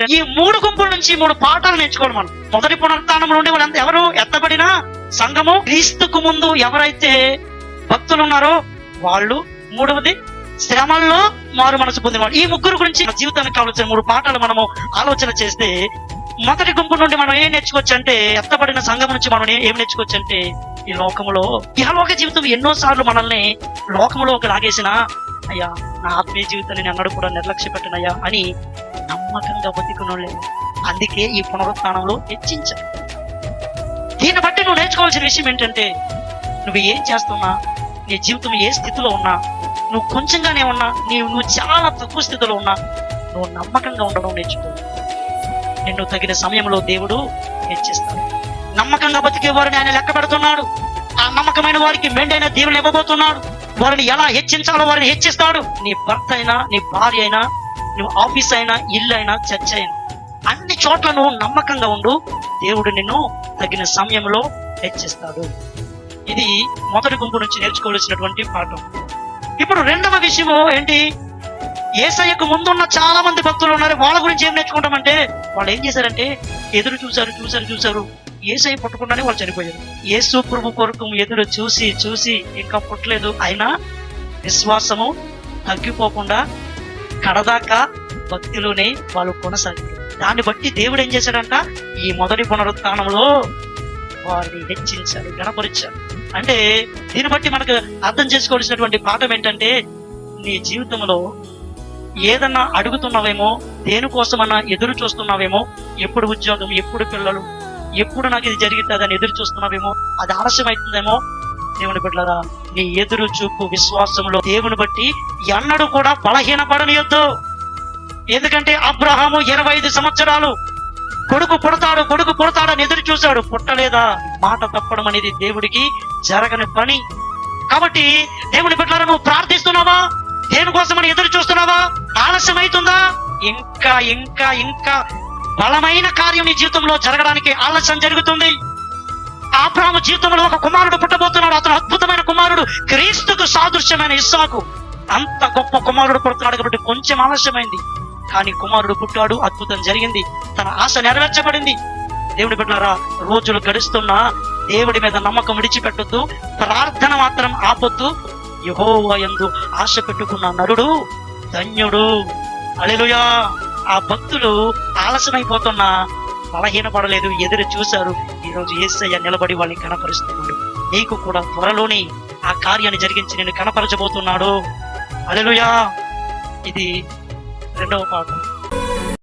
ఈ మూడు గుంపుల నుంచి మూడు పాఠాలు నేర్చుకోవడం మనం. మొదటి పునరుత్థానం ఉండే వాళ్ళంతా ఎవరు ఎత్తబడిన సంఘము క్రీస్తుకు ముందు ఎవరైతే భక్తులు ఉన్నారో వాళ్ళు మూడవది శ్రమల్లో మారు మనసు పొందినవాడు ఈ ముగ్గురు గురించి మన జీవితానికి కావాల్సిన మూడు పాఠాలు మనము ఆలోచన చేస్తే మొదటి గుంపు నుండి మనం ఏం నేర్చుకోవచ్చు అంటే ఎత్తబడిన సంఘం నుంచి మనం ఏం నేర్చుకోవచ్చు అంటే ఈ లోకములో ఇహలోక జీవితం ఎన్నో సార్లు మనల్ని లోకములో ఒక లాగేసిన అయ్యా నా ఆత్మీయ జీవితాన్ని నేను అన్నడు కూడా నిర్లక్ష్య పెట్టినయ్యా అని నమ్మకంగా బతికునోళ్ళే అందుకే ఈ పునరుత్నంలో హెచ్చించారు దీన్ని బట్టి నువ్వు నేర్చుకోవాల్సిన విషయం ఏంటంటే నువ్వు ఏం చేస్తున్నా నీ జీవితం ఏ స్థితిలో ఉన్నా నువ్వు కొంచెంగానే ఉన్నా నీవు నువ్వు చాలా తక్కువ స్థితిలో ఉన్నా నువ్వు నమ్మకంగా ఉండడం నేర్చుకో. నిన్ను తగిన సమయంలో దేవుడు హెచ్చిస్తాడు. నమ్మకంగా బతికే వారిని ఆయన లెక్క పెడుతున్నాడు. ఆ నమ్మకమైన వారికి మెండైన దేవుని ఇవ్వబోతున్నాడు. వారిని ఎలా హెచ్చించాలో వారిని హెచ్చిస్తాడు. నీ భర్త అయినా నీ భార్య అయినా నువ్వు ఆఫీస్ అయినా ఇల్లు అయినా చర్చ అయినా అన్ని చోట్ల నువ్వు నమ్మకంగా ఉండు దేవుడు నిన్ను తగిన సమయంలో హెచ్చిస్తాడు. ఇది మొదటి గుంపు నుంచి నేర్చుకోవాల్సినటువంటి పాఠం. ఇప్పుడు రెండవ విషయము ఏంటి? ఏసయ్యకు ముందున్న చాలా మంది భక్తులు ఉన్నారు. వాళ్ళ గురించి ఏం నేర్చుకుంటామంటే వాళ్ళు ఏం చేశారంటే ఎదురు చూశారు చూశారు చూశారు. ఏసై పుట్టకుండానే వాళ్ళు చనిపోయారు. ఏసు ప్రభు కొరకు ఎదురు చూసి చూసి ఇంకా పుట్టలేదు. అయినా విశ్వాసము తగ్గిపోకుండా కడదాకా భక్తిలోనే వాళ్ళు కొనసాగారు. దాన్ని బట్టి దేవుడు ఏం చేశాడంట? ఈ మొదటి పునరుత్థానంలో వారిని హెచ్చించాడు గణపరిచాడు అంటే దీన్ని బట్టి మనకు అర్థం చేసుకోవాల్సినటువంటి పాఠం ఏంటంటే నీ జీవితంలో ఏదన్నా అడుగుతున్నావేమో దేనికోసమన్నా ఎదురు చూస్తున్నావేమో ఎప్పుడు ఉద్యోగం ఎప్పుడు పిల్లలు ఎప్పుడు నాకు ఇది జరుగుతుందని ఎదురు చూస్తున్నావేమో అది ఆలస్యం అవుతుందేమో దేవుని బిడ్డలారా నీ ఎదురు చూపు విశ్వాసంలో దేవుని బట్టి ఎన్నడూ కూడా బలహీనపడనియొద్దు ఎందుకంటే అబ్రహాము ఇరవై ఐదు సంవత్సరాలు కొడుకు పుడతాడు కొడుకు పుడతాడని ఎదురు చూశాడు. పుట్టలేదా? మాట తప్పడం అనేది దేవుడికి జరగని పని. కాబట్టి దేవుని బిడ్డలారా నువ్వు ప్రార్థిస్తున్నావా? దేనికోసమని ఎదురు చూస్తున్నావా? ఆలస్యం అవుతుందా ఇంకా ఇంకా ఇంకా బలమైన కార్యం నీ జీవితంలో జరగడానికి ఆలస్యం జరుగుతుంది. ఆబ్రాహ్మ జీవితంలో ఒక కుమారుడు పుట్టబోతున్నాడు అతను క్రీస్తుకు సాదృశ్యమైన ఇస్సాకు. అంత గొప్ప కుమారుడు పుడుతున్నాడు కాబట్టి కొంచెం ఆలస్యమైంది. కానీ కుమారుడు పుట్టాడు అద్భుతం జరిగింది. తన ఆశ నెరవేర్చబడింది. దేవుడి బిడ్డారా రోజులు గడుస్తున్నా దేవుడి మీద నమ్మకం విడిచిపెట్టొద్దు ప్రార్థన మాత్రం ఆపొద్దు. యహోవా ఎందు ఆశ పెట్టుకున్న నరుడు ధన్యుడు. అలెలుయా ఆ భక్తులు ఆలస్యమైపోతున్నా బలహీనపడలేదు ఎదురు చూశారు. ఈ రోజు ఏసయ్య నిలబడి వాళ్ళని కనపరుస్తున్నాడు. నీకు కూడా త్వరలోనే ఆ కార్యాన్ని జరిగించి నేను కనపరచబోతున్నాడు. అలెలుయా ఇది రెండవ పాఠం.